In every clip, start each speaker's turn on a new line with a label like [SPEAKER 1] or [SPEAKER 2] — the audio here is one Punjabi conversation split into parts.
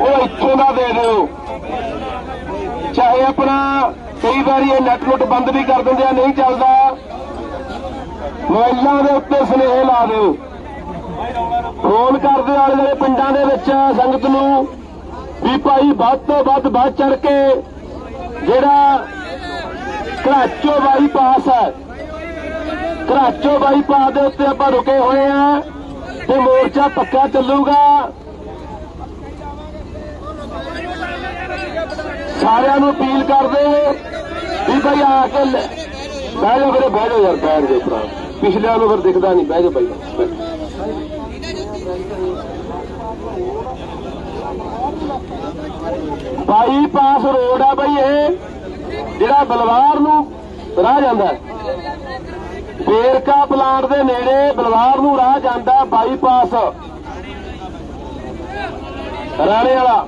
[SPEAKER 1] ਉਹ ਇੱਥੋਂ ਦਾ ਦੇ ਦਿਓ। ਚਾਹੇ ਆਪਣਾ ਕਈ ਵਾਰੀ ਇਹ ਨੈਟ ਨੁੱਟ ਬੰਦ ਵੀ ਕਰ ਦਿੰਦੇ ਆ, ਨਹੀਂ ਚੱਲਦਾ। ਮੋਬਾਈਲਾਂ ਦੇ ਉੱਤੇ ਸੁਨੇਹੇ ਲਾ ਦਿਓ। ਫੋਨ ਕਰਦੇ ਆਲੇ ਜਿਹੜੇ ਪਿੰਡਾਂ ਦੇ ਵਿੱਚ ਸੰਗਤ ਨੂੰ ਵੀ ਭਾਈ ਵੱਧ ਤੋਂ ਵੱਧ ਵੱਧ ਚੜ ਕੇ ਜਿਹੜਾ ਘਰਾਚੋ ਬਾਈਪਾਸ ਹੈ, ਘਰਾਚੋ ਬਾਈਪਾਸ ਦੇ ਉੱਤੇ ਆਪਾਂ ਰੁਕੇ ਹੋਏ ਆ ਤੇ ਮੋਰਚਾ ਪੱਕਾ ਚੱਲੂਗਾ। ਸਾਰਿਆਂ ਨੂੰ ਅਪੀਲ ਕਰਦੇ ਵੀ ਭਾਈ ਆ ਕੇ ਬਹਿ ਜਾਓ ਵੀਰੇ, ਬਹਿ ਜਾਓ ਯਾਰ, ਬੈਠ ਜਾਓ ਭਰਾ ਪਿਛਲਿਆਂ ਨੂੰ ਫਿਰ ਦਿਖਦਾ ਨਹੀਂ, ਬਹਿ ਜਾ ਭਾਈ ਬੈਠੋ। ਬਾਈਪਾਸ ਰੋਡ ਆ ਬਈ ਇਹ, ਜਿਹੜਾ ਬਲਵਾਰ ਨੂੰ ਰਾਹ ਜਾਂਦਾ ਹੈ। ਵੇਰਕਾ ਪਲਾਂਟ ਦੇ ਨੇੜੇ ਬਲਵਾਰ ਨੂੰ ਰਾਹ ਜਾਂਦਾ ਬਾਈਪਾਸ ਰਾਣੇ ਵਾਲਾ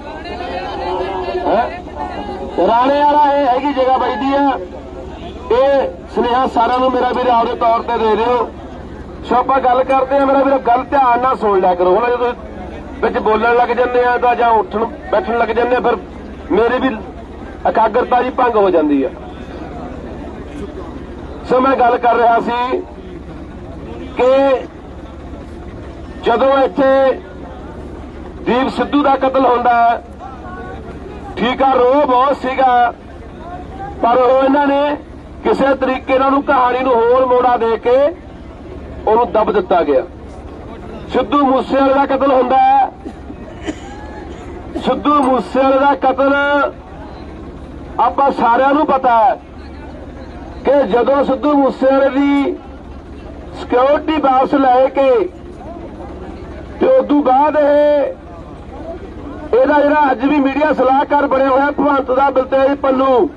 [SPEAKER 1] ਹੈ ਰਾਣੇ ਵਾਲਾ ਇਹ ਹੈਗੀ ਜਗ੍ਹਾ ਬੈਠੀ ਆ। ਇਹ ਸੁਨੇਹਾ ਸਾਰਿਆਂ ਨੂੰ ਮੇਰਾ ਵੀਰ ਆਪਦੇ ਤੌਰ ਤੇ ਦੇ ਦਿਓ। ਸੋ ਆਪਾਂ ਗੱਲ ਕਰਦੇ ਆ ਮੇਰਾ ਵੀਰ ਗੱਲ ਧਿਆਨ ਨਾਲ ਸੁਣ ਲਿਆ ਕਰੋ। ਹੁਣ ਜਦੋਂ ਵਿੱਚ ਬੋਲਣ ਲੱਗ ਜੰਨੇ ਆ ਤਾਂ ਜਾਂ ਉੱਠਣ ਬੈਠਣ ਲੱਗ ਜੰਨੇ ਆ ਫਿਰ ਮੇਰੀ ਵੀ ਇਕਾਗਰਤਾ ਜੀ ਭੰਗ ਹੋ ਜਾਂਦੀ ਆ। ਸੋ ਮੈਂ ਗੱਲ ਕਰ ਰਿਹਾ ਸੀ ਕਿ ਜਦੋਂ ਇੱਥੇ ਦੀਪ ਸਿੱਧੂ ਦਾ ਕਤਲ ਹੁੰਦਾ ਹੈ, ਠੀਕ ਆ, ਰੋਹ ਬਹੁਤ ਸੀਗਾ। ਪਰ ਉਹ ਇਹਨਾਂ ਨੇ ਕਿਸੇ ਤਰੀਕੇ ਨਾਲ ਉਹਨੂੰ ਕਹਾਣੀ ਨੂੰ ਹੋਰ ਮੋੜਾ ਦੇ ਕੇ ਉਹਨੂੰ ਦਬ ਦਿੱਤਾ ਗਿਆ। ਸਿੱਧੂ ਮੂਸੇਵਾਲੇ ਦਾ ਕਤਲ ਹੁੰਦਾ ਹੈ। ਸਿੱਧੂ ਮੂਸੇਵਾਲੇ ਦਾ ਕਤਲ ਆਪਾਂ ਸਾਰਿਆਂ ਨੂੰ ਪਤਾ ਹੈ ਕਿ ਜਦੋਂ ਸਿੱਧੂ ਮੂਸੇਵਾਲੇ ਦੀ ਸਿਕਿਉਰਿਟੀ ਵਾਪਸ ਲੈ ਕੇ ਤੇ ਉਦੋਂ ਬਾਅਦ ਇਹ ਇਹਦਾ ਜਿਹੜਾ ਅੱਜ ਵੀ ਮੀਡੀਆ ਸਲਾਹਕਾਰ ਬਣਿਆ ਹੋਇਆ ਭਵੰਤ ਦਾ ਬਲਤੇਜ ਪੰਨੂ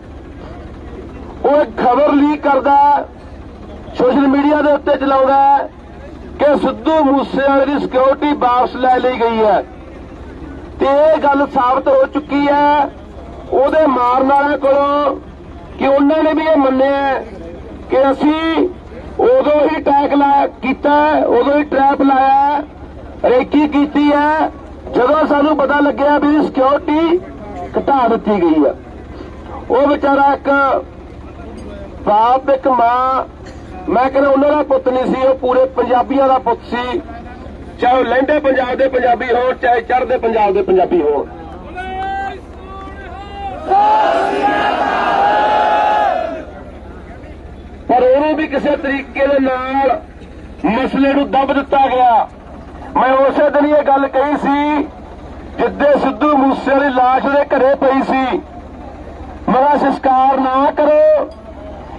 [SPEAKER 1] ਉਹ ਇੱਕ ਖਬਰ ਲੀਕ ਕਰਦਾ ਸੋਸ਼ਲ ਮੀਡੀਆ ਦੇ ਉੱਤੇ ਚਲਾਉਂਦਾ ਕਿ ਸਿੱਧੂ ਮੂਸੇਵਾਲੇ ਦੀ ਸਿਕਿਉਰਿਟੀ ਵਾਪਸ ਲੈ ਲਈ ਗਈ ਹੈ। ਤੇ ਇਹ ਗੱਲ ਸਾਬਤ ਹੋ ਚੁੱਕੀ ਹੈ ਉਹਦੇ ਮਾਰਨ ਵਾਲਿਆਂ ਕੋਲੋਂ ਕਿ ਉਹਨਾਂ ਨੇ ਵੀ ਇਹ ਮੰਨਿਆ ਕਿ ਅਸੀਂ ਉਦੋਂ ਹੀ ਟੈਗ ਲਾਇਆ ਕੀਤਾ ਉਦੋਂ ਹੀ ਟ੍ਰੈਪ ਲਾਇਆ ਹੈ, ਰੇਕੀ ਕੀਤੀ ਹੈ ਜਦੋਂ ਸਾਨੂੰ ਪਤਾ ਲੱਗਿਆ ਵੀ ਸਿਕਿਉਰਿਟੀ ਘਟਾ ਦਿੱਤੀ ਗਈ ਹੈ ਉਹ ਵਿਚਾਰਾ ਇੱਕ ਬਾਪ, ਇੱਕ ਮਾਂ, ਮੈਂ ਕਹਿੰਦਾ ਉਹਨਾਂ ਦਾ ਪੁੱਤ ਨਹੀਂ ਸੀ, ਉਹ ਪੂਰੇ ਪੰਜਾਬੀਆਂ ਦਾ ਪੁੱਤ ਸੀ। ਚਾਹੇ ਉਹ ਲਹਿੰਦੇ ਪੰਜਾਬ ਦੇ ਪੰਜਾਬੀ ਹੋਣ, ਚਾਹੇ ਚੜ੍ਹਦੇ ਪੰਜਾਬ ਦੇ ਪੰਜਾਬੀ ਹੋਣ। ਪਰ ਉਹਨੂੰ ਵੀ ਕਿਸੇ ਤਰੀਕੇ ਦੇ ਨਾਲ ਮਸਲੇ ਨੂੰ ਦਬ ਦਿੱਤਾ ਗਿਆ। ਮੈਂ ਉਸੇ ਦਿਨ ਇਹ ਗੱਲ ਕਹੀ ਸੀ, ਜਿੱਦੇ ਸਿੱਧੂ ਮੂਸੇ ਵਾਲੀ ਲਾਸ਼ ਦੇ ਘਰੇ ਪਈ ਸੀ। ਮੇਰਾ ਸੰਸਕਾਰ ਨਾ ਕਰੋ,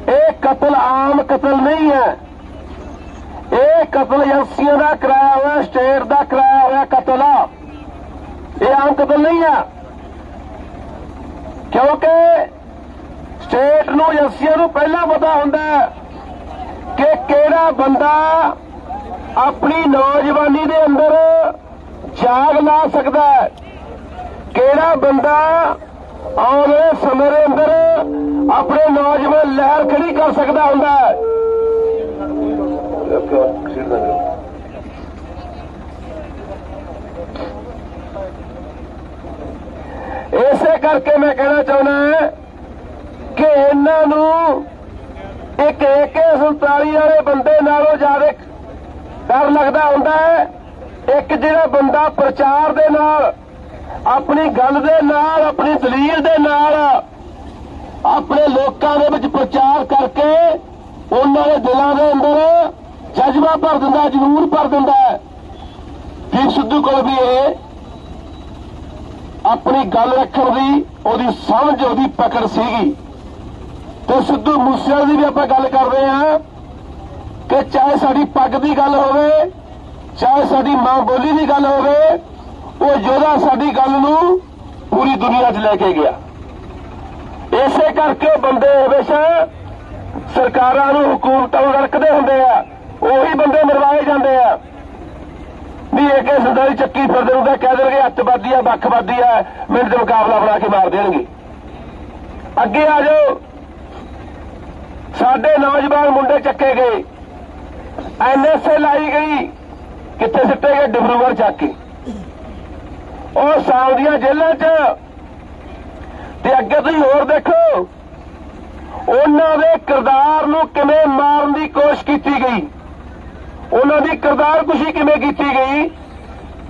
[SPEAKER 1] ਇਹ ਕਤਲ ਆਮ ਕਤਲ ਨਹੀਂ ਹੈ। ਇਹ ਕਤਲ ਏਜੰਸੀਆਂ ਦਾ ਕਰਾਇਆ ਹੋਇਆ, ਸਟੇਟ ਦਾ ਕਰਾਇਆ ਹੋਇਆ ਕਤਲ ਆ। ਇਹ ਆਮ ਕਤਲ ਨਹੀਂ ਆ ਕਿਉਂਕਿ ਸਟੇਟ ਨੂੰ, ਏਜੰਸੀਆਂ ਨੂੰ ਪਹਿਲਾਂ ਪਤਾ ਹੁੰਦਾ ਕਿ ਕਿਹੜਾ ਬੰਦਾ ਆਪਣੀ ਨੌਜਵਾਨੀ ਦੇ ਅੰਦਰ ਲਾ ਸਕਦਾ ਹੈ। ਕਿਹੜਾ ਬੰਦਾ ਆਉਣ ਵਾਲੇ ਸਮੇਂ ਦੇ ਅੰਦਰ ਆਪਣੇ ਨੌਜਵਾਨ ਲਹਿਰ ਖੜੀ ਕਰ ਸਕਦਾ ਹੁੰਦਾ ਹੈ? ਇਸੇ ਕਰਕੇ ਮੈਂ ਕਹਿਣਾ ਚਾਹੁੰਦਾ ਕਿ ਇਹਨਾਂ ਨੂੰ ਇੱਕ AK47 ਵਾਲੇ ਬੰਦੇ ਨਾਲੋਂ ਜ਼ਿਆਦਾ ਡਰ ਲੱਗਦਾ ਹੁੰਦਾ ਹੈ ਇੱਕ ਜਿਹੜਾ ਬੰਦਾ ਪ੍ਰਚਾਰ ਦੇ ਨਾਲ, ਆਪਣੀ ਗੱਲ ਦੇ ਨਾਲ, ਆਪਣੀ ਦਲੀਲ ਦੇ ਨਾਲ, ਆਪਣੇ ਲੋਕਾਂ ਦੇ ਵਿੱਚ ਪ੍ਰਚਾਰ ਕਰਕੇ ਉਹਨਾਂ ਦੇ ਦਿਲਾਂ ਦੇ ਅੰਦਰ ਜਜ਼ਬਾ ਭਰ ਦਿੰਦਾ, ਜਨੂਨ ਭਰ ਦਿੰਦਾ ਹੈ। ਦੀਪ ਸਿੱਧੂ ਕੋਲ ਵੀ ਇਹ ਆਪਣੀ ਗੱਲ ਰੱਖਣ ਦੀ, ਉਹਦੀ ਸਮਝ, ਉਹਦੀ ਪਕੜ ਸੀਗੀ। ਤੇ ਸਿੱਧੂ ਮੂਸੇਵਾਲੇ ਦੀ ਵੀ ਆਪਾਂ ਗੱਲ ਕਰ ਰਹੇ ਹਾਂ ਕਿ ਚਾਹੇ ਸਾਡੀ ਪੱਗ ਦੀ ਗੱਲ ਹੋਵੇ ਚਾਹੇ ਸਾਡੀ ਮਾਂ ਬੋਲੀ ਦੀ ਗੱਲ ਹੋਵੇ, ਉਹ ਯੋਧਾ ਸਾਡੀ ਗੱਲ ਨੂੰ ਪੂਰੀ ਦੁਨੀਆ 'ਚ ਲੈ ਕੇ ਗਿਆ। ਇਸੇ ਕਰਕੇ ਉਹ ਬੰਦੇ ਹਮੇਸ਼ਾ ਸਰਕਾਰਾਂ ਨੂੰ ਹਕੂਮਤਾਂ ਨੂੰ ਰੜਕਦੇ ਹੁੰਦੇ ਆ, ਉਹੀ ਬੰਦੇ ਮਰਵਾਏ ਜਾਂਦੇ ਆ। ਵੀ ਇਹ ਕਿ ਸਰਦਾਰੀ ਚੱਕੀ ਫਿਰਦੇ ਨੂੰ ਕਹਿ ਦੇਣਗੇ ਅੱਤਵਾਦੀ ਆ ਵੱਖਵਾਦੀ ਆ ਮੇਰੇ ਤੇ ਮੁਕਾਬਲਾ ਬਣਾ ਕੇ ਮਾਰ ਦੇਣਗੇ। ਅੱਗੇ ਆ ਜਾਓ। ਸਾਡੇ ਨੌਜਵਾਨ ਮੁੰਡੇ ਚੱਕੇ ਗਏ। ਐਨਐਸਏ ਲਾਈ ਗਈ। ਕਿੱਥੇ ਸਿੱਟੇ ਗਏ? ਡਿਬਰੂਗੜ੍ਹ ਚੱਕ ਕੇ। ਉਹ ਸਾਊ ਦੀਆਂ ਜੇਲ੍ਹਾਂ 'ਚ। ਤੇ ਅੱਗੇ ਤੁਸੀਂ ਹੋਰ ਦੇਖੋ, ਉਹਨਾਂ ਦੇ ਕਿਰਦਾਰ ਨੂੰ ਕਿਵੇਂ ਮਾਰਨ ਦੀ ਕੋਸ਼ਿਸ਼ ਕੀਤੀ ਗਈ। ਉਹਨਾਂ ਦੀ ਕਿਰਦਾਰ ਕੁਸ਼ੀ ਕਿਵੇਂ ਕੀਤੀ ਗਈ?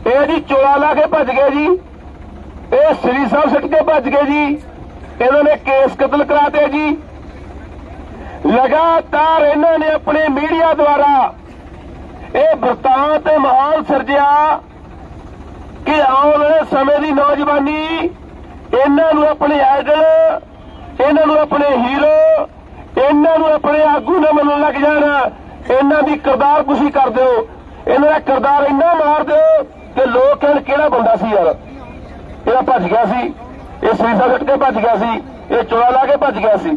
[SPEAKER 1] ਇਹ ਜੀ ਚੋਲਾ ਲਾ ਕੇ ਭੱਜ ਗਏ ਜੀ। ਇਹ ਸ੍ਰੀ ਸਾਹਿਬ ਸਿੱਟ ਕੇ ਭੱਜ ਗਏ ਜੀ। ਇਹਨਾਂ ਨੇ ਕੇਸ ਕਤਲ ਕਰਾਤੇ ਜੀ। ਲਗਾਤਾਰ ਇਹਨਾਂ ਨੇ ਆਪਣੇ ਮੀਡੀਆ ਦੁਆਰਾ ਇਹ ਵਰਤਾਂ ਤੇ ਮਾਹੌਲ ਸਿਰਜਿਆ ਕਿ ਆਉਣ ਵਾਲੇ ਸਮੇਂ ਦੀ ਨੌਜਵਾਨੀ, ਇਹਨਾਂ ਨੂੰ ਆਪਣੇ ਆਈਡਲ ਇਹਨਾਂ ਨੂੰ ਆਪਣੇ ਹੀਰੋ ਇਹਨਾਂ ਨੂੰ ਆਪਣੇ ਆਗੂ ਨਾ ਮੰਨਣ ਲੱਗ ਜਾਣ, ਇਹਨਾਂ ਦੀ ਕਿਰਦਾਰ ਕੁਸ਼ੀ ਕਰ ਦਿਓ। ਇਹਨਾਂ ਦਾ ਕਿਰਦਾਰ ਇੰਨਾ ਮਾਰ ਦਿਓ ਕਿ ਲੋਕ ਕਹਿਣ ਕਿਹੜਾ ਬੰਦਾ ਸੀ ਯਾਰ? ਇਹਦਾ ਭੱਜ ਗਿਆ ਸੀ। ਇਹ ਸ੍ਰੀ ਕੱਟ ਕੇ ਭੱਜ ਗਿਆ ਸੀ, ਇਹ ਚੋਲਾ ਲਾ ਕੇ ਭੱਜ ਗਿਆ ਸੀ।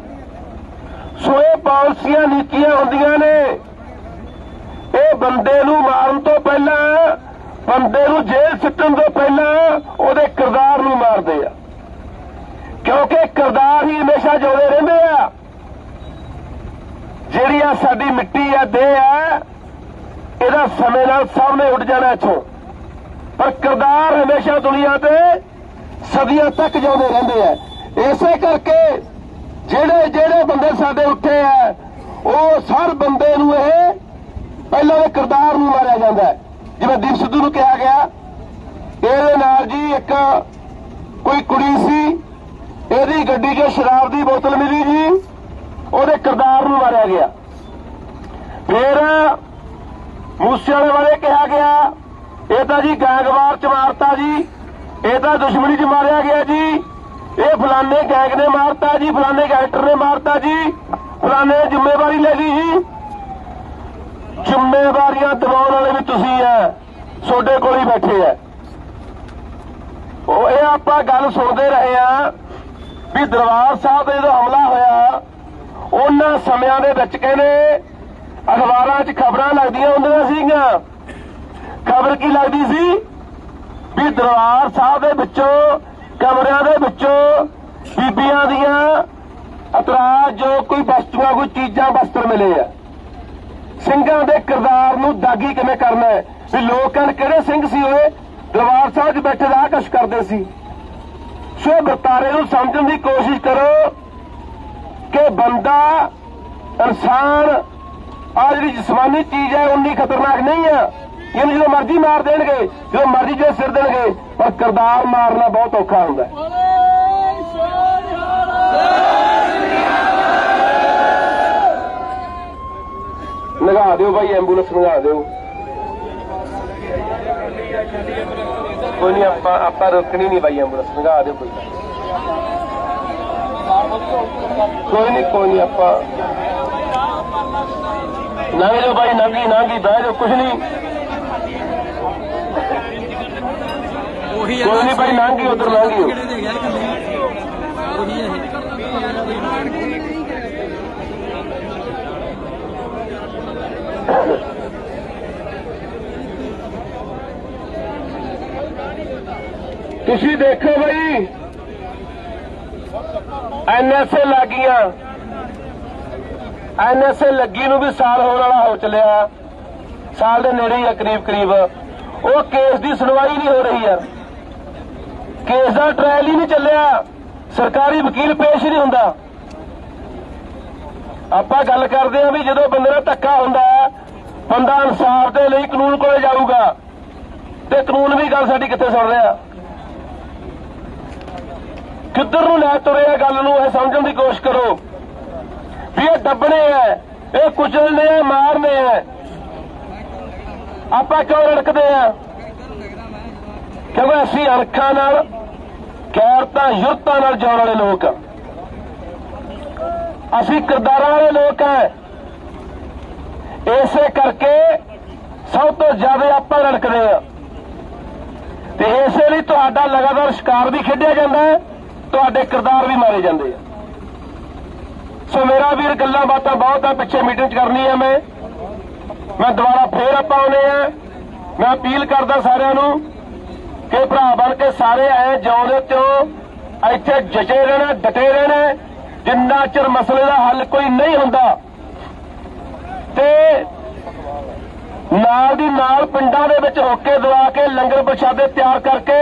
[SPEAKER 1] ਸੋ ਇਹ ਪਾਲਿਸੀਆਂ ਨੀਤੀਆਂ ਹੁੰਦੀਆਂ ਨੇ। ਇਹ ਬੰਦੇ ਨੂੰ ਮਾਰਨ ਤੋਂ ਪਹਿਲਾਂ, ਬੰਦੇ ਨੂੰ ਜੇਲ੍ਹ ਸਿੱਟਣ ਤੋਂ ਪਹਿਲਾਂ ਉਹਦੇ ਕਿਰਦਾਰ ਨੂੰ ਮਾਰਦੇ ਆ। ਕਿਉਂਕਿ ਕਿਰਦਾਰ ਹੀ ਹਮੇਸ਼ਾ ਜਿਉਂਦੇ ਰਹਿੰਦੇ ਆ। ਜਿਹੜੀ ਆ ਸਾਡੀ ਮਿੱਟੀ ਆ, ਦੇਹ ਆ, ਇਹਦਾ ਸਮੇਂ ਨਾਲ ਸਾਹਮਣੇ ਉੱਡ ਜਾਣਾ ਇੱਥੋਂ। ਪਰ ਕਿਰਦਾਰ ਹਮੇਸ਼ਾ ਦੁਨੀਆ ਤੇ ਸਦੀਆਂ ਤੱਕ ਜਿਉਂਦੇ ਰਹਿੰਦੇ ਆ। ਇਸੇ ਕਰਕੇ ਜਿਹੜੇ ਜਿਹੜੇ ਬੰਦੇ ਸਾਡੇ ਉੱਠੇ ਆ, ਉਹ ਹਰ ਬੰਦੇ ਨੂੰ ਇਹ ਪਹਿਲਾਂ ਦੇ ਕਿਰਦਾਰ ਨੂੰ ਮਾਰਿਆ ਜਾਂਦਾ ਜਿਵੇਂ ਦੀਪ ਸਿੱਧੂ ਨੂੰ ਕਿਹਾ ਗਿਆ ਇਹਦੇ ਨਾਲ ਜੀ ਇੱਕ ਕੋਈ ਕੁੜੀ ਸੀ, ਇਹਦੀ ਗੱਡੀ 'ਚ ਸ਼ਰਾਬ ਦੀ ਬੋਤਲ ਮਿਲੀ ਜੀ। ਉਹਦੇ ਕਿਰਦਾਰ ਨੂੰ ਮਾਰਿਆ ਗਿਆ। ਫਿਰ ਮੂਸੇ ਵਾਲੇ ਬਾਰੇ ਕਿਹਾ ਗਿਆ, ਇਹ ਤਾਂ ਜੀ ਗੈਂਗਵਾਰ ਚ ਮਾਰਤਾ ਜੀ, ਇਹ ਤਾਂ ਦੁਸ਼ਮਣੀ ਚ ਮਾਰਿਆ ਗਿਆ ਜੀ। ਇਹ ਫਲਾਣੇ ਗੈਂਗ ਨੇ ਮਾਰਤਾ ਜੀ, ਫਲਾਣੇ ਗੈਂਗਸਟਰ ਨੇ ਮਾਰਤਾ ਜੀ, ਫਲਾਣੇ ਜ਼ਿੰਮੇਵਾਰੀ ਲੈ ਲਈ ਜੀ। ਜ਼ਿੰਮੇਵਾਰੀਆਂ ਦਿਵਾਉਣ ਵਾਲੇ ਵੀ ਤੁਸੀਂ ਐ। ਤੁਹਾਡੇ ਕੋਲ ਹੀ ਬੈਠੇ ਐ। ਉਹ ਇਹ ਆਪਾਂ ਗੱਲ ਸੁਣਦੇ ਰਹੇ ਆ ਵੀ ਦਰਬਾਰ ਸਾਹਿਬ ਤੇ ਜਦੋਂ ਹਮਲਾ ਹੋਇਆ, ਉਹਨਾਂ ਸਮਿਆਂ ਦੇ ਵਿੱਚ ਕਹਿੰਦੇ ਅਖਬਾਰਾਂ 'ਚ ਖਬਰਾਂ ਲੱਗਦੀਆਂ ਹੁੰਦੀਆਂ ਸੀਗੀਆਂ। ਖਬਰ ਕੀ ਲੱਗਦੀ ਸੀ? ਵੀ ਦਰਬਾਰ ਸਾਹਿਬ ਦੇ ਵਿੱਚੋਂ, ਕਮਰਿਆਂ ਦੇ ਵਿੱਚੋਂ ਬੀਬੀਆਂ ਦੀਆਂ ਅਤਰਾਜ ਜੋ ਕੋਈ ਵਸਤੂਆਂ, ਕੋਈ ਚੀਜ਼ਾਂ, ਵਸਤਰ ਮਿਲੇ ਆ। ਸਿੰਘਾਂ ਦੇ ਕਿਰਦਾਰ ਨੂੰ ਦਾਗੀ ਕਿਵੇਂ ਕਰਨਾ ਹੈ? ਵੀ ਲੋਕਾਂ ਕਿਹੜੇ ਸਿੰਘ ਸੀ ਓਏ ਦਰਬਾਰ ਸਾਹਿਬ 'ਚ ਬੈਠੇ ਦਾ ਕੁਛ ਕਰਦੇ ਸੀ। ਸੋ ਵਰਤਾਰੇ ਨੂੰ ਸਮਝਣ ਦੀ ਕੋਸ਼ਿਸ਼ ਕਰੋ ਕਿ ਬੰਦਾ, ਇਨਸਾਨ ਆ ਜਿਹੜੀ ਜਿਸਮਾਨੀ ਚੀਜ਼ ਹੈ, ਉਨੀ ਖਤਰਨਾਕ ਨਹੀਂ ਆ। ਇਹਨੂੰ ਜਦੋਂ ਮਰਜ਼ੀ ਮਾਰ ਦੇਣਗੇ, ਜਦੋਂ ਮਰਜ਼ੀ ਜੇ ਸਿਰ ਦੇਣਗੇ, ਪਰ ਕਿਰਦਾਰ ਮਾਰਨਾ ਬਹੁਤ ਔਖਾ ਹੁੰਦਾ ਹੈ। ਨਗਾ ਦਿਓ ਭਾਈ ਐਂਬੂਲੈਂਸ ਨਗਾ ਦਿਓ। ਕੋਈ ਨਹੀਂ ਆਪਾਂ ਆਪਾਂ ਰੋਕਣੀ ਨਹੀਂ ਭਾਈ ਐਂਬੂਲੈਂਸ ਨਗਾ ਦਿਓ ਕੋਈ। ਕੋਈ ਨਹੀਂ ਕੋਈ ਨਹੀਂ ਆਪਾਂ। ਲੰਘ ਜਾਓ ਭਾਈ ਨੰਗੀ ਨੰਗੀ ਬਹਿ ਜਾਓ ਕੁਝ ਨਹੀਂ
[SPEAKER 2] ਉਹੀ
[SPEAKER 1] ਕੋਈ ਨਹੀਂ ਭਾਈ ਨੰਗੀ ਉਧਰ ਹੋ
[SPEAKER 2] ਕੰਨੇ ਉਹੀ ਇਹ।
[SPEAKER 1] ਤੁਸੀਂ ਦੇਖੋ ਭਾਈ ਐਨਐਸਏ ਲੱਗੀਆਂ। ਐਨਐਸਏ ਲੱਗੀ ਨੂੰ ਵੀ ਸਾਲ ਹੋਣ ਵਾਲਾ ਹੋ ਚੱਲਿਆ। ਸਾਲ ਦੇ ਨੇੜੇ ਹੀ ਆ, ਕਰੀਬ ਕਰੀਬ। ਉਹ ਕੇਸ ਦੀ ਸੁਣਵਾਈ ਨਹੀਂ ਹੋ ਰਹੀ ਯਾਰ ਕੇਸ ਦਾ ਟ੍ਰਾਇਲ ਹੀ ਨਹੀਂ ਚੱਲਿਆ। ਸਰਕਾਰੀ ਵਕੀਲ ਪੇਸ਼ ਨਹੀਂ ਹੁੰਦਾ। ਆਪਾਂ ਗੱਲ ਕਰਦੇ ਆ ਵੀ ਜਦੋਂ ਬੰਦੇ ਨਾਲ ਧੱਕਾ ਹੁੰਦਾ ਬੰਦਾ ਇਨਸਾਫ ਦੇ ਲਈ ਕਾਨੂੰਨ ਕੋਲੇ ਜਾਊਗਾ। ਤੇ ਕਾਨੂੰਨ ਵੀ ਗੱਲ ਸਾਡੀ ਕਿੱਥੇ ਸੁਣ ਰਿਹਾ? ਕਿੱਧਰ ਨੂੰ ਲੈ ਤੁਰਿਆ ਗੱਲ ਨੂੰ, ਇਹ ਸਮਝਣ ਦੀ ਕੋਸ਼ਿਸ਼ ਕਰੋ। ਵੀ ਇਹ ਦੱਬਣੇ ਐ ਇਹ ਕੁਚਲਨੇ ਆ, ਮਾਰਨੇ ਐ ਆਪਾਂ ਕਿਉਂ ਰੜਕਦੇ ਆ? ਕਿਉਂਕਿ ਅਸੀਂ ਅਣਖਾਂ ਨਾਲ ਗੈਰਤਾਂ ਯੁਰਤਾਂ ਨਾਲ ਜਾਣ ਵਾਲੇ ਲੋਕ ਆ। ਅਸੀਂ ਕਿਰਦਾਰਾਂ ਵਾਲੇ ਲੋਕ ਐ ਇਸੇ ਕਰਕੇ ਸਭ ਤੋਂ ਜ਼ਿਆਦਾ ਆਪਾਂ ਰੜਕਦੇ ਆ ਤੇ ਇਸੇ ਲਈ ਤੁਹਾਡਾ ਲਗਾਤਾਰ ਸ਼ਿਕਾਰ ਵੀ ਖੇਡਿਆ ਜਾਂਦਾ ਹੈ, ਤੁਹਾਡੇ ਕਿਰਦਾਰ ਵੀ ਮਾਰੇ ਜਾਂਦੇ ਆ। ਸੋ ਮੇਰਾ ਵੀਰ, ਗੱਲਾਂ ਬਾਤਾਂ ਬਹੁਤ ਆ, ਪਿੱਛੇ ਮੀਟਿੰਗ ਚ ਕਰਨੀ ਹੈ ਮੈਂ। ਮੈਂ ਦੁਬਾਰਾ ਫੇਰ ਆਪਾਂ ਆਉਨੇ ਆ ਮੈਂ ਅਪੀਲ ਕਰਦਾ ਸਾਰਿਆਂ ਨੂੰ ਕਿ ਭਰਾ ਬਣ ਕੇ ਸਾਰੇ ਆਏ, ਜਿਉਂਦੇ ਚੋਂ ਇੱਥੇ ਜਚੇ ਰਹਿਣਾ, ਡਟੇ ਰਹਿਣਾ। ਜਿੰਨਾ ਚਿਰ ਮਸਲੇ ਦਾ ਹੱਲ ਕੋਈ ਨਹੀਂ ਹੁੰਦਾ ਤੇ ਨਾਲ ਦੀ ਨਾਲ ਪਿੰਡਾਂ ਦੇ ਵਿੱਚ ਹੋਕੇ ਦਵਾ ਕੇ ਲੰਗਰ ਪ੍ਰਸ਼ਾਦੇ ਤਿਆਰ ਕਰਕੇ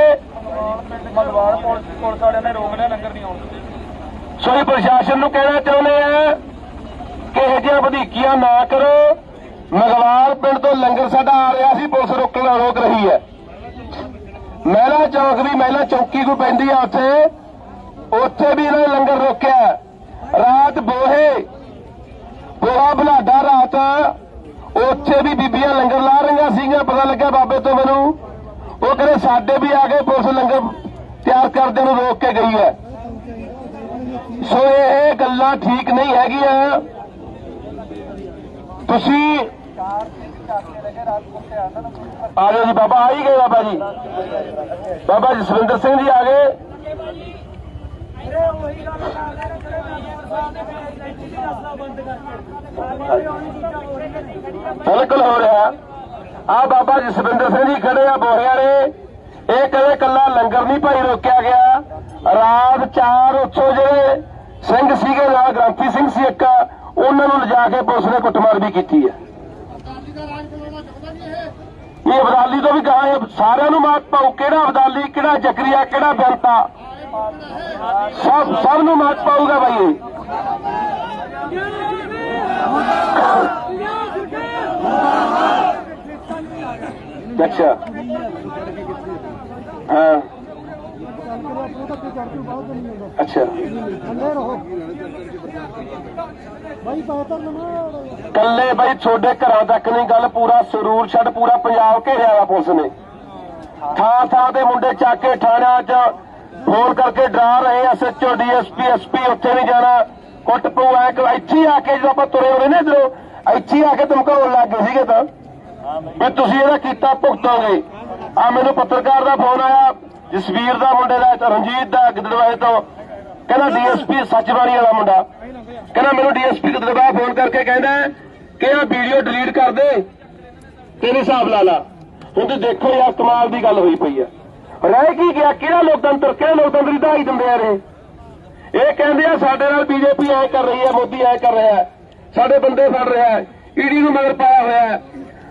[SPEAKER 2] ਮਲਵਾਲ ਪੁਲਿਸ ਵਾਲਿਆਂ ਨੇ ਰੋਕ ਲਿਆ ਲੰਗਰ ਨਹੀਂ ਆਉਣ
[SPEAKER 1] ਸੋ ਇਹ ਪ੍ਰਸ਼ਾਸਨ ਨੂੰ ਕਹਿਣਾ ਚਾਹੁੰਦੇ ਆ ਕਿ ਇਹ ਜਿਹੀਆਂ ਵਧੀਕੀਆਂ ਨਾ ਕਰੋ। ਮਗਵਾਲ ਪਿੰਡ ਤੋਂ ਲੰਗਰ ਸਾਡਾ ਆ ਰਿਹਾ ਸੀ, ਪੁਲਿਸ ਰੋਕਣ ਰੋਕ ਰਹੀ ਹੈ। ਮਹਿਲਾ ਚੌਕ ਵੀ, ਮਹਿਲਾ ਚੌਕੀ ਕੋ ਪੈਂਦੀ ਆ ਉੱਥੇ। ਉੱਥੇ ਵੀ ਇਹਨਾਂ ਨੇ ਲੰਗਰ ਰੋਕਿਆ। ਰਾਤ ਬੋਹੇ, ਬੋਹਾ ਬਲਾਡਾ ਰਾਤ, ਉੱਥੇ ਵੀ ਬੀਬੀਆਂ ਲੰਗਰ ਲਾ ਰਹੀਆਂ ਸੀਗੀਆਂ, ਪਤਾ ਲੱਗਿਆ ਬਾਬੇ ਤੋਂ ਮੈਨੂੰ। ਉਹ ਕਹਿੰਦੇ ਸਾਡੇ ਵੀ ਆ ਗਏ, ਪੁਲਿਸ ਲੰਗਰ ਤਿਆਰ ਕਰਦੇ ਨੂੰ ਰੋਕ ਕੇ ਗਈ ਹੈ। ਸੋ ਇਹ ਗੱਲਾਂ ਠੀਕ ਨਹੀਂ ਹੈਗੀਆਂ। ਤੁਸੀਂ ਆ ਜਾਓ ਜੀ, ਬਾਬਾ ਆ ਹੀ ਗਏ, ਬਾਬਾ ਜੀ। ਬਾਬਾ ਜਸਵਿੰਦਰ ਸਿੰਘ ਜੀ ਆ ਗਏ। ਬਿਲਕੁਲ ਹੋ ਰਿਹਾ। ਆ ਬਾਬਾ ਜਸਵਿੰਦਰ ਸਿੰਘ ਜੀ ਖੜੇ ਆ ਬੋਹੇ ਵਾਲੇ। ਇਹ ਕਦੇ ਕੱਲਾ ਲੰਗਰ ਨਹੀਂ ਭਾਈ ਰੋਕਿਆ ਗਿਆ। ਰਾਤ ਚਾਰ ਉੱਥੋਂ ਜਿਹੜੇ ਸਿੰਘ ਸੀਗੇ ਨਾਲ ਗ੍ਰਾਂਥੀ ਸਿੰਘ ਸੀ ਇੱਕ। ਉਹਨਾਂ ਨੂੰ ਲਿਜਾ ਕੇ ਪੁਲਿਸ ਨੇ ਕੁੱਟਮਾਰ ਵੀ ਕੀਤੀ ਹੈ। ਇਹ। ਅਬਦਾਲੀ ਤੋਂ ਵੀ ਕਹਾ ਸਾਰਿਆਂ ਨੂੰ ਮਾਤ ਪਾਉ ਕਿਹੜਾ ਅਬਦਾਲੀ ਕਿਹੜਾ ਜ਼ਕਰੀਆ ਕਿਹੜਾ ਬੇਅੰਤਾ ਸਭ ਸਭ ਨੂੰ ਮਾਤ ਪਾਊਗਾ ਭਾਈ ਅੱਛਾ। ਹਾਂ। ਅੱਛਾ। ਕੱਲੇ ਬਾਈ ਤੁਹਾਡੇ ਘਰਾਂ ਤੱਕ ਨਹੀਂ, ਗੱਲ ਪੂਰਾ ਸਰੂਰ ਛੱਡ, ਪੂਰਾ ਪੰਜਾਬ ਘੇਰਿਆ ਆ ਪੁਲਿਸ ਨੇ। ਥਾਂ ਥਾਂ ਦੇ ਮੁੰਡੇ ਚੱਕ ਕੇ ਥਾਣਿਆਂ 'ਚ ਫੋਨ ਕਰਕੇ ਡਰਾ ਰਹੇ ਐਸਐਚਓ ਡੀਐਸਪੀ ਐਸਪੀ ਉੱਥੇ ਨਹੀਂ ਜਾਣਾ। ਕੁੱਟ ਪਊ ਐ ਕਿ ਇੱਥੇ ਆ ਕੇ ਜਦੋਂ ਆਪਾਂ ਤੁਰੇ ਹੋਏ ਨੇ ਇਧਰੋਂ, ਇੱਥੇ ਆ ਕੇ ਧਮਕਾਉਣ ਲੱਗ ਗਏ ਸੀਗੇ ਤਾਂ। ਵੀ ਤੁਸੀਂ ਇਹਦਾ ਕੀਤਾ, ਭੁਗਤੋਗੇ। ਆ ਮੈਨੂੰ ਪੱਤਰਕਾਰ ਦਾ ਫੋਨ ਆਇਆ, ਜਸਵੀਰ ਦਾ ਮੁੰਡੇ ਦਾ ਤੇ ਰਣਜੀਤ ਦਾ ਗਿੱਦੜਵਾਹੇ ਤੋਂ। ਕਹਿੰਦਾ ਡੀਐਸਪੀ ਸੱਚਬਾਣੀ ਵਾਲਾ ਮੁੰਡਾ। ਕਹਿੰਦਾ ਮੈਨੂੰ ਡੀਐਸਪੀ ਗਿੱਦੜਵਾਹ ਫੋਨ ਕਰਕੇ ਕਹਿੰਦਾ ਕਿ ਇਹ ਵੀਡੀਓ ਡਿਲੀਟ ਕਰ ਦੇ ਤੇਰੇ ਹਿਸਾਬ ਲਾ ਲਾ। ਹੁਣ ਤੁਸੀਂ ਦੇਖੋ ਯਾਰ, ਕਮਾਲ ਦੀ ਗੱਲ ਹੋਈ ਪਈ ਆ। ਰਹਿ ਕੀ ਗਿਆ? ਕਿਹੜਾ ਲੋਕਤੰਤਰ ਕਿਹੜਾ ਲੋਕਤੰਤਰ ਦੀ ਦਿੰਦੇ ਆ ਇਹ? ਇਹ ਕਹਿੰਦੇ ਆ ਸਾਡੇ ਨਾਲ ਬੀਜੇਪੀ ਐ ਕਰ ਰਹੀ ਹੈ, ਮੋਦੀ ਐ ਕਰ ਰਿਹਾ ਹੈ। ਸਾਡੇ ਬੰਦੇ ਫੜ ਰਿਹਾ ਹੈ, ਈਡੀ ਨੂੰ ਮਗਰ ਪਾਇਆ ਹੋਇਆ ਹੈ।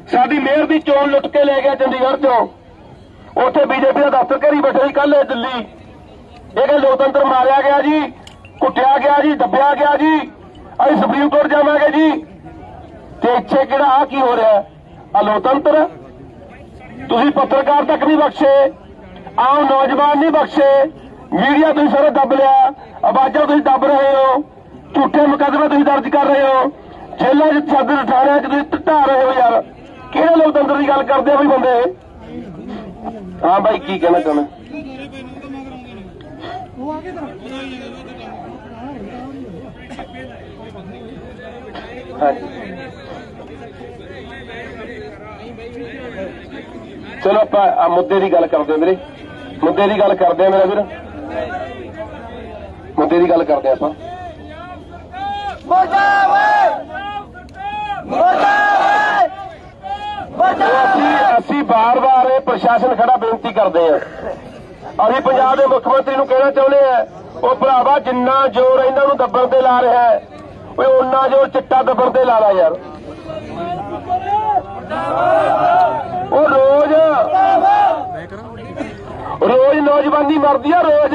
[SPEAKER 1] ਸਾਡੀ ਮੇਅਰ ਦੀ ਚੋਣ ਲੁੱਟ ਕੇ ਲੈ ਗਿਆ ਚੰਡੀਗੜ੍ਹ ਤੋਂ ਉੱਥੇ ਬੀਜੇਪੀ ਦਾ ਦਫ਼ਤਰ ਘਰੀ ਬੈਠੇ ਸੀ ਕੱਲ ਦਿੱਲੀ। ਇਹ ਕਹਿੰਦੇ ਲੋਕਤੰਤਰ ਮਾਰਿਆ ਗਿਆ ਜੀ, ਕੁੱਟਿਆ ਗਿਆ ਜੀ, ਦੱਬਿਆ ਗਿਆ ਜੀ। ਅਸੀਂ ਸੁਪਰੀਮ ਕੋਰਟ ਜਾਵਾਂਗੇ ਜੀ। ਤੇ ਇੱਥੇ ਕਿਹੜਾ ਆ ਕੀ ਹੋ ਰਿਹਾ ਆ ਲੋਕਤੰਤਰ ਤੁਸੀਂ ਪੱਤਰਕਾਰ ਤੱਕ ਨਹੀਂ ਬਖਸ਼ੇ। ਆਮ ਨੌਜਵਾਨ ਨਹੀਂ ਬਖਸ਼ੇ। ਮੀਡੀਆ ਤੁਸੀਂ ਸਾਰਾ ਦੱਬ ਲਿਆ। ਆਵਾਜ਼ਾਂ ਤੁਸੀਂ ਦੱਬ ਰਹੇ ਹੋ। ਝੂਠੇ ਮੁਕੱਦਮੇ ਤੁਸੀਂ ਦਰਜ ਕਰ ਰਹੇ ਹੋ। ਜੇਲ੍ਹਾਂ 'ਚ ਚਾਦਰ ਠਾਣਿਆਂ 'ਚ ਤੁਸੀਂ ਢਾ ਰਹੇ ਹੋ ਯਾਰ। ਕਿਹੜੇ ਲੋਕਤੰਤਰ ਦੀ ਗੱਲ ਕਰਦੇ ਆ ਬਈ ਬੰਦੇ? ਹਾਂ ਬਾਈ, ਕੀ ਕਹਿਣਾ ਚਾਹੁੰਦੇ? ਹਾਂਜੀ। ਚਲੋ ਆਪਾਂ ਮੁੱਦੇ ਦੀ ਗੱਲ ਕਰਦੇ ਵੀਰੇ। ਮੁੱਦੇ ਦੀ ਗੱਲ ਕਰਦੇ ਆ ਮੇਰਾ ਵੀਰ। ਮੁੱਦੇ ਦੀ ਗੱਲ ਕਰਦੇ ਹਾਂ ਆਪਾਂ। ਅਸੀਂ ਅਸੀਂ ਬਾਰ-ਬਾਰ ਇਹ ਪ੍ਰਸ਼ਾਸਨ ਖੜਾ ਬੇਨਤੀ ਕਰਦੇ ਆ। ਅਸੀਂ ਪੰਜਾਬ ਦੇ ਮੁੱਖ ਮੰਤਰੀ ਨੂੰ ਕਹਿਣਾ ਚਾਹੁੰਦੇ ਆ, ਉਹ ਭਰਾਵਾ ਜਿੰਨਾ ਜ਼ੋਰ ਇਹਨਾਂ ਨੂੰ ਦੱਬਣ ਤੇ ਲਾ ਰਿਹਾ ਹੈ, ਓਏ ਉਹਨਾਂ ਜ਼ੋਰ ਚਿੱਟਾ ਦੱਬਣ ਤੇ ਲਾ ਲਾ ਯਾਰ। ਉਹ ਰੋਜ਼ ਰੋਜ਼ ਨੌਜਵਾਨੀ ਮਰਦੀ ਆ, ਰੋਜ਼।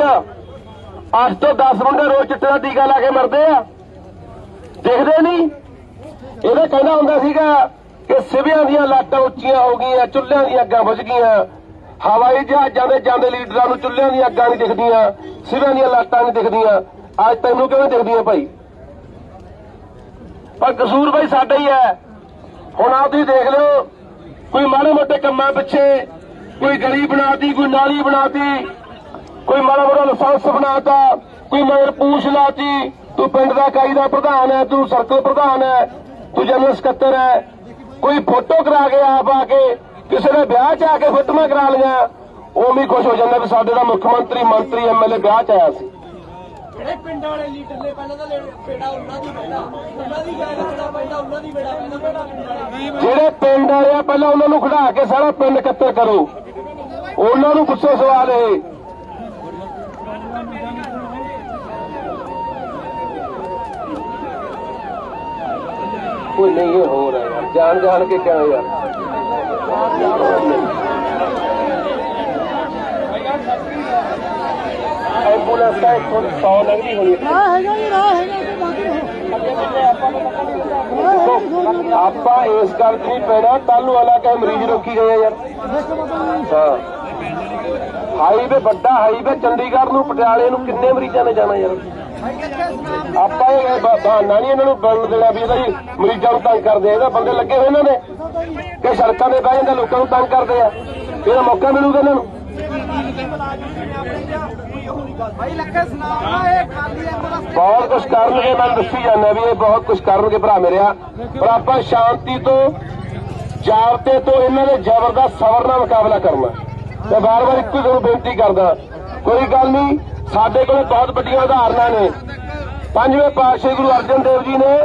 [SPEAKER 1] 8 ਤੋਂ 10 ਮੁੰਡੇ ਰੋਜ਼ ਚਿੱਟੇ ਦਾ ਟੀਕਾ ਲਾ ਕੇ ਮਰਦੇ ਆ। ਦੇਖਦੇ ਨਹੀਂ। ਇਹਦਾ ਕਹਿੰਦਾ ਹੁੰਦਾ ਸੀਗਾ ਕਿ ਸਿਵਿਆਂ ਦੀਆਂ ਲਾਟਾਂ ਉੱਚੀਆਂ ਹੋ ਗਈਆਂ, ਚੁੱਲ੍ਹਿਆਂ ਦੀਆਂ ਅੱਗਾਂ ਬੁਝ ਗਈਆਂ। ਹਵਾਈ ਜਹਾਜ਼ਾਂ ਦੇ ਜਾਂਦੇ ਲੀਡਰਾਂ ਨੂੰ ਚੁੱਲ੍ਹਿਆਂ ਦੀਆਂ ਅੱਗਾਂ ਨਹੀਂ ਦਿਖਦੀਆਂ, ਸਿਵਿਆਂ ਦੀਆਂ ਲਾਟਾਂ ਨਹੀਂ ਦਿਖਦੀਆਂ। ਅੱਜ ਤੈਨੂੰ ਕਿਵੇਂ ਦਿਖਦੀਆਂ ਭਾਈ? ਪਰ ਕਸੂਰ ਭਾਈ ਸਾਡਾ ਹੀ ਹੈ। ਹੁਣ ਆ ਤੁਸੀਂ ਦੇਖ ਲਿਓ, ਕੋਈ ਮਾੜੇ ਮੋਟੇ ਕੰਮਾਂ ਪਿੱਛੇ ਕੋਈ ਗਲੀ ਬਣਾਤੀ, ਕੋਈ ਨਾਲੀ ਬਣਾਤੀ, ਕੋਈ ਮਾੜਾ ਮੋਟਾ ਲਾਇਸੈਂਸ ਬਣਾਤਾ, ਕੋਈ ਮਗਰ ਪੂਛ ਲਾਤੀ, ਤੂੰ ਪਿੰਡ ਦਾ ਕਾਈ ਦਾ ਪ੍ਰਧਾਨ ਹੈ, ਤੂੰ ਸਰਕਲ ਪ੍ਰਧਾਨ ਹੈ, ਤੂੰ ਜਨਰਲ ਸਕੱਤਰ ਹੈ, ਕੋਈ ਫੋਟੋ ਕਰਾ ਕੇ ਆਪ ਆ ਕੇ, ਕਿਸੇ ਦੇ ਵਿਆਹ 'ਚ ਆ ਕੇ ਫੋਟੋਆਂ ਕਰਾ ਲਈਆਂ, ਉਹ ਵੀ ਖੁਸ਼ ਹੋ ਜਾਂਦਾ ਵੀ ਸਾਡੇ ਦਾ ਮੁੱਖ ਮੰਤਰੀ ਮੰਤਰੀ ਐਮਐਲਏ ਵਿਆਹ 'ਚ ਆਇਆ ਸੀ।
[SPEAKER 2] ਜਿਹੜੇ ਪਿੰਡ ਵਾਲੇ ਲੀਡਰ ਨੇ ਪਹਿਲਾਂ ਤਾਂ ਬੇੜਾ ਉਹਨਾਂ ਦੀ ਬੇੜਾ। ਉਹਨਾਂ ਦੀ ਗੱਲ ਕਰਦਾ ਪਹਿਲਾਂ ਉਹਨਾਂ ਦੀ ਬੇੜਾ, ਪਹਿਲਾਂ ਬੇੜਾ ਪਿੰਡ ਵਾਲੇ।
[SPEAKER 1] ਜਿਹੜੇ ਪਿੰਡ ਵਾਲੇ ਆ, ਪਹਿਲਾਂ ਉਹਨਾਂ ਨੂੰ ਖੜਾ ਕੇ ਸਾਰਾ ਪਿੰਡ ਇਕੱਤਰ ਕਰੋ। ਉਹਨਾਂ ਨੂੰ ਪੁੱਛੋ ਸਵਾਲ ਇਹ। ਕੋਈ ਨਹੀਂ, ਇਹ ਹੋ ਰਿਹਾ ਜਾਣ ਜਾਣ ਕੇ ਕਿਹਾ ਯਾਰ? ਐਂਬੂਲੈਂਸ ਤਾਂ ਇੱਥੋਂ 100 ਲੰਘਦੀ ਹੋਣੀ ਹੈ।
[SPEAKER 2] ਰਾਹ ਹੈਗਾ ਜੀ ਰਾਹ ਹੈਗਾ ਤੇ ਬਾਕੀ
[SPEAKER 1] ਆਪਾਂ ਇਸ ਗੱਲ ਨਹੀਂ ਪੈਣਾ ਨੂੰ ਵਾਲਾ ਕਹੇ ਮਰੀਜ਼ ਰੋਕੀ ਗਏ ਆ ਯਾਰ। ਹਾਂ। ਹਾਈਵੇ ਵੱਡਾ ਹਾਈਵੇ ਚੰਡੀਗੜ੍ਹ ਨੂੰ ਪਟਿਆਲੇ ਨੂੰ ਕਿੰਨੇ ਮਰੀਜ਼ਾਂ ਨੇ ਜਾਣਾ ਯਾਰ? ਆਪਾਂ ਇਹ ਬਹਾਨਾ ਨਹੀਂ ਇਹਨਾਂ ਨੂੰ ਬਣਨ ਦੇਣਾ ਵੀ ਇਹਦਾ ਜੀ ਮਰੀਜ਼ਾਂ ਨੂੰ ਤੰਗ ਕਰਦੇ ਆ ਇਹਦਾ ਬੰਦੇ ਲੱਗੇ ਹੋਏ ਇਹਨਾਂ ਨੇ ਕਿ ਸੜਕਾਂ ਤੇ ਬਹਿ ਜਾਂਦੇ ਲੋਕਾਂ ਨੂੰ ਤੰਗ ਕਰਦੇ ਆ। ਇਹਦਾ ਮੌਕਾ ਮਿਲੂਗਾ ਇਹਨਾਂ ਨੂੰ। ਬਹੁਤ ਕੁਝ ਕਰਨਗੇ, ਮੈਂ ਦੱਸੀ ਜਾਂਦਾ ਵੀ ਇਹ ਬਹੁਤ ਕੁਝ ਕਰਨਗੇ ਭਰਾ ਮੇਰਿਆ ਪਰ ਆਪਾਂ ਸ਼ਾਂਤੀ ਤੋਂ ਜਾਬਤੇ ਤੋਂ ਇਹਨਾਂ ਦੇ ਜ਼ਬਰ ਦਾ ਸਬਰ ਨਾਲ ਮੁਕਾਬਲਾ ਕਰਨਾ। ਮੈਂ ਬਾਰ-ਬਾਰ ਇੱਕੋ ਤੁਹਾਨੂੰ ਬੇਨਤੀ ਕਰਦਾ, ਕੋਈ ਗੱਲ ਨਹੀਂ, ਸਾਡੇ ਕੋਲ ਬਹੁਤ ਵੱਡੀਆਂ ਉਦਾਹਰਨਾਂ ਨੇ। ਪੰਜਵੇਂ ਪਾਤਸ਼ਾਹ ਗੁਰੂ ਅਰਜਨ ਦੇਵ ਜੀ ਨੇ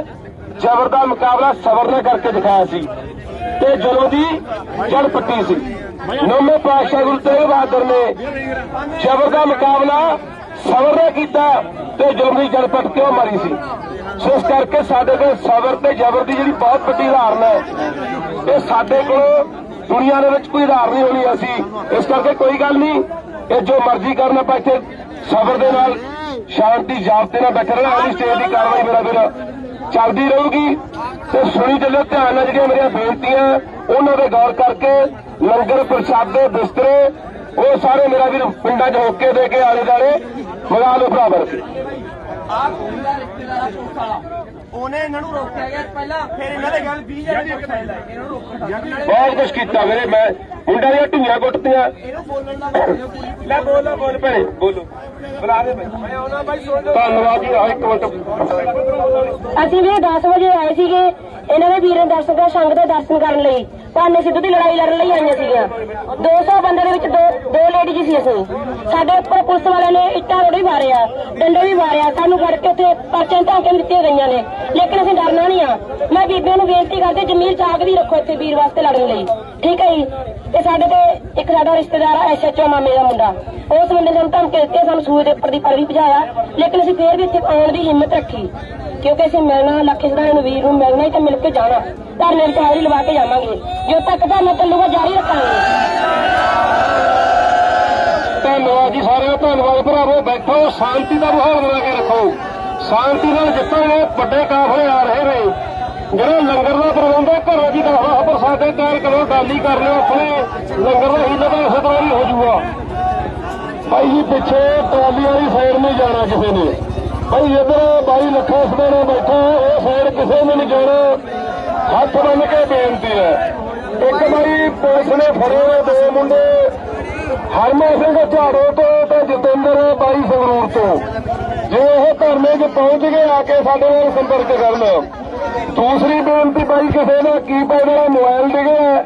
[SPEAKER 1] ਜ਼ਬਰ ਦਾ ਮੁਕਾਬਲਾ ਸਬਰ ਨਾਲ ਕਰਕੇ ਦਿਖਾਇਆ ਸੀ। ਤੇ ਜ਼ੁਲਮ ਦੀ ਜੜ ਪੱਟੀ ਸੀ। ਨੌਵੇਂ ਪਾਤਸ਼ਾਹ ਗੁਰੂ ਤੇਗ ਬਹਾਦਰ ਨੇ ਜ਼ਬਰ ਦਾ ਮੁਕਾਬਲਾ ਸਬਰ ਨੇ ਕੀਤਾ ਤੇ ਜ਼ੁਲਮ ਦੀ ਜੜ ਪੱਟ ਕੇ ਮਾਰੀ ਸੀ। ਸੋ ਇਸ ਕਰਕੇ ਸਾਡੇ ਕੋਲ ਸਬਰ ਤੇ ਜ਼ਬਰ ਦੀ ਜਿਹੜੀ ਬਹੁਤ ਵੱਡੀ ਉਦਾਹਰਨ ਹੈ, ਇਹ ਸਾਡੇ ਕੋਲ ਦੁਨੀਆ ਦੇ ਵਿੱਚ ਕੋਈ ਉਦਾਹਰਨ ਨਹੀਂ ਹੋਣੀ ਅਸੀਂ। ਇਸ ਕਰਕੇ ਕੋਈ ਗੱਲ ਨਹੀਂ, ਇਹ ਜੋ ਮਰਜ਼ੀ ਕਰਨ, ਆਪਾਂ ਇੱਥੇ ਸਬਰ ਦੇ ਨਾਲ ਸ਼ਾਂਤੀ ਜਾਬਤੇ ਨਾਲ ਬੈਠੇ ਰਹਿਣਾ ਅਗਲੀ ਸਟੇਜ ਦੀ ਕਾਰਵਾਈ ਮੇਰਾ ਵੀਰ ਚੱਲਦੀ ਰਹੂਗੀ। ਤੇ ਸੁਣੀ ਚੱਲਿਓ ਧਿਆਨ ਨਾਲ ਜਿਹੜੀਆਂ ਮੇਰੀਆਂ ਬੇਨਤੀਆਂ, ਉਹਨਾਂ ਤੇ ਗੌਰ ਕਰਕੇ ਲੰਗਰ ਪ੍ਰਸ਼ਾਦੇ, ਬਿਸਤਰੇ, ਉਹ ਸਾਰੇ ਮੇਰਾ ਵੀਰ ਪਿੰਡਾਂ 'ਚ ਹੋਕੇ ਦੇ ਕੇ ਆਲੇ ਦਾਲੇ ਮਗਾ ਲਓ ਭਰਾ ਬਣ ਕੇ
[SPEAKER 2] ਆਹ ਮੁੰਡਾ ਉਹਨੇ ਇਹਨਾਂ ਨੂੰ ਰੋਕਿਆ ਗਿਆ ਪਹਿਲਾਂ ਫਿਰ ਇਹਨਾਂ ਦੇ ਗੱਲ 20 ਜਣੇ ਵਾਲੇ ਲਾਏ ਇਹਨਾਂ ਨੂੰ ਰੋਕਣ ਦਾ।
[SPEAKER 1] ਬਹੁਤ ਕੁਝ ਕੀਤਾ ਵੀਰੇ ਮੈਂ ਮੁੰਡਾ ਦੀਆਂ ਢੂਆਂ ਕੁੱਟਤੀਆਂ
[SPEAKER 2] ਇਹਨੂੰ ਬੋਲਣ ਦਾ ਪੂਰੀ
[SPEAKER 1] ਲੈ ਬੋਲੋ ਬੋਲ ਭੈਣੇ ਬੋਲੋ। ਬੁਲਾ ਦੇ
[SPEAKER 2] ਮੈਂ ਆਉਣਾ ਬਾਈ ਸੁਣ
[SPEAKER 1] ਧੰਨਵਾਦ ਜੀ ਆ ਇੱਕ ਮਿੰਟ।
[SPEAKER 3] ਅਸੀਂ ਵੀ 10 ਵਜੇ ਆਏ ਸੀਗੇ ਇਹਨਾਂ ਦੇ ਵੀਰਾਂ ਦਰਸ਼ਨ ਦਾ ਸੰਗ ਦੇ ਦਰਸ਼ਨ ਕਰਨ ਲਈ। ਭਾਨੇ ਸਿੱਧੂ ਦੀ ਲੜਾਈ ਲੜਨ ਲਈ ਆਈਆਂ ਸੀਗੀਆਂ। 200 ਬੰਦੇ ਦੇ ਵਿੱਚ ਦੋ ਦੋ ਲੇਡੀਜ਼ ਸੀ ਅਸੀਂ। ਸਾਡੇ ਉੱਪਰ ਪੁਲਿਸ ਵਾਲਿਆਂ ਨੇ ਇੱਟਾਂ ਰੋੜੀ ਮਾਰਿਆ, ਡੰਡੇ ਵੀ ਮਾਰਿਆ। ਸਾਨੂੰ ਫੜ ਕੇ ਉੱਥੇ ਪਰਚੇ ਧਾਕੇ ਵੀ ਦਿੱਤੀਆਂ ਗਈਆਂ ਨੇ। ਲੇਕਿਨ ਅਸੀਂ ਡਰਨਾ ਨਹੀਂ ਆ। ਮੈਂ ਬੀਬੀਆਂ ਨੂੰ ਬੇਨਤੀ ਕਰਦੀ ਜ਼ਮੀਰ ਚਾਕ ਦੀ ਰੱਖੋ ਇੱਥੇ ਵੀਰ ਵਾਸਤੇ ਲੜਨ ਲਈ। ਠੀਕ ਹੈ ਜੀ? ਤੇ ਸਾਡੇ ਤੇ ਇੱਕ ਸਾਡਾ ਰਿਸ਼ਤੇਦਾਰ ਆ ਐਸਐਚਓ ਮਾਮੇ ਦਾ ਮੁੰਡਾ। ਉਸ ਮੁੰਡੇ ਨੇ ਸਾਨੂੰ ਧਮਕੀ ਦਿੱਤੀ ਸਾਨੂੰ ਸੂਏ ਦੇ ਉੱਪਰ ਦੀ ਪਰਵੀ ਭਜਾਇਆ। ਲੇਕਿਨ ਅਸੀਂ ਫੇਰ ਵੀ ਇੱਥੇ ਆਉਣ ਦੀ ਹਿੰਮਤ ਰੱਖੀ। ਕਿਉਂਕਿ ਅਸੀਂ ਮਿਲਣਾ, ਲੱਖੇ ਸਦਾਣੇ ਨੂੰ ਵੀਰ ਨੂੰ ਮਿਲਣਾ ਹੀ ਤੇ ਮਿਲ ਕੇ ਜਾਣਾ। ਧਰਨੇ ਵਿੱਚ ਹਾਜ਼ਰੀ ਲਵਾ ਕੇ ਜਾਵਾਂਗੇ। ਜਦੋਂ ਤੱਕ ਧਰਨਾ ਚੱਲੂਗਾ, ਜਾਰੀ ਰੱਖਾਂਗੇ।
[SPEAKER 1] ਧੰਨਵਾਦ ਜੀ ਸਾਰਿਆਂ ਦਾ, ਧੰਨਵਾਦ ਭਰਾਵੋ। ਬੈਠੋ, ਸ਼ਾਂਤੀ ਦਾ ਮਾਹੌਲ ਬਣਾ ਕੇ ਰੱਖੋ। ਸ਼ਾਂਤੀ ਨਾਲ ਜਿੱਤਾਂਗੇ ਵੱਡੇ ਕਾਫਲੇ ਆ ਰਹੇ ਨੇ। ਜਿਹੜਾ ਲੰਗਰ ਦਾ ਪ੍ਰਬੰਧ ਹੈ, ਘਰੋਂ ਜੀ ਦਾ ਪਰ ਸਾਡੇ ਤਿਆਰ ਕਰੋ ਗਾਲੀ ਕਰ ਲਿਓ ਆਪਣੇ। ਲੰਗਰ ਦਾ ਹੀਲਾ ਤਾਂ ਇਸੇ ਹੋ ਜਾਊਗਾ। ਭਾਈ ਜੀ, ਪਿੱਛੇ ਟਰਾਲੀ ਵਾਲੀ ਸਾਈਡ ਨਹੀਂ ਜਾਣਾ ਕਿਸੇ ਨੇ। ਭਾਈ ਇੱਧਰ ਬਾਈ ਲੱਖਾ ਸਦਾਣਾ ਬੈਠਾ ਇਹ ਸਾਈਡ ਕਿਸੇ ਨੇ ਨਹੀਂ ਜਾਣਾ। ਹੱਥ ਬੰਨ ਕੇ ਬੇਨਤੀ ਹੈ। ਇੱਕ ਵਾਰੀ ਪੁਲਿਸ ਨੇ ਫੜੇ ਹੋਏ ਦੋ ਮੁੰਡੇ। ਹਰਮਨ ਸਿੰਘ ਝਾੜੋ ਤੋਂ ਤੇ ਜਤਿੰਦਰ ਬਾਈ ਸੰਗਰੂਰ ਤੋਂ। ਜੇ ਉਹ ਧਰਨੇ 'ਚ ਪਹੁੰਚ ਗਏ, ਆ ਕੇ ਸਾਡੇ ਨਾਲ ਸੰਪਰਕ ਕਰਨ। ਦੂਸਰੀ ਬੇਨਤੀ ਬਾਈ ਕਿਸੇ ਦਾ ਕੀਪੈਡ ਵਾਲਾ ਮੋਬਾਈਲ ਡਿੱਗਿਆ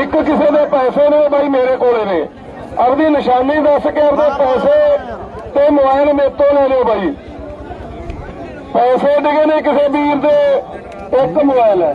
[SPEAKER 1] ਇੱਕ ਕਿਸੇ ਦੇ ਪੈਸੇ ਨੇ ਬਾਈ ਮੇਰੇ ਕੋਲੇ ਨੇ। ਆਪਦੀ ਨਿਸ਼ਾਨੀ ਦੱਸ ਕੇ ਆਪਦੇ ਪੈਸੇ ਤੇ ਮੋਬਾਈਲ ਮੇਰੇ ਤੋਂ ਲੈ ਲਿਓ ਬਾਈ। ਪੈਸੇ ਡਿੱਗੇ ਨੇ ਕਿਸੇ ਵੀਰ ਦੇ ਇੱਕ ਮੋਬਾਈਲ ਹੈ।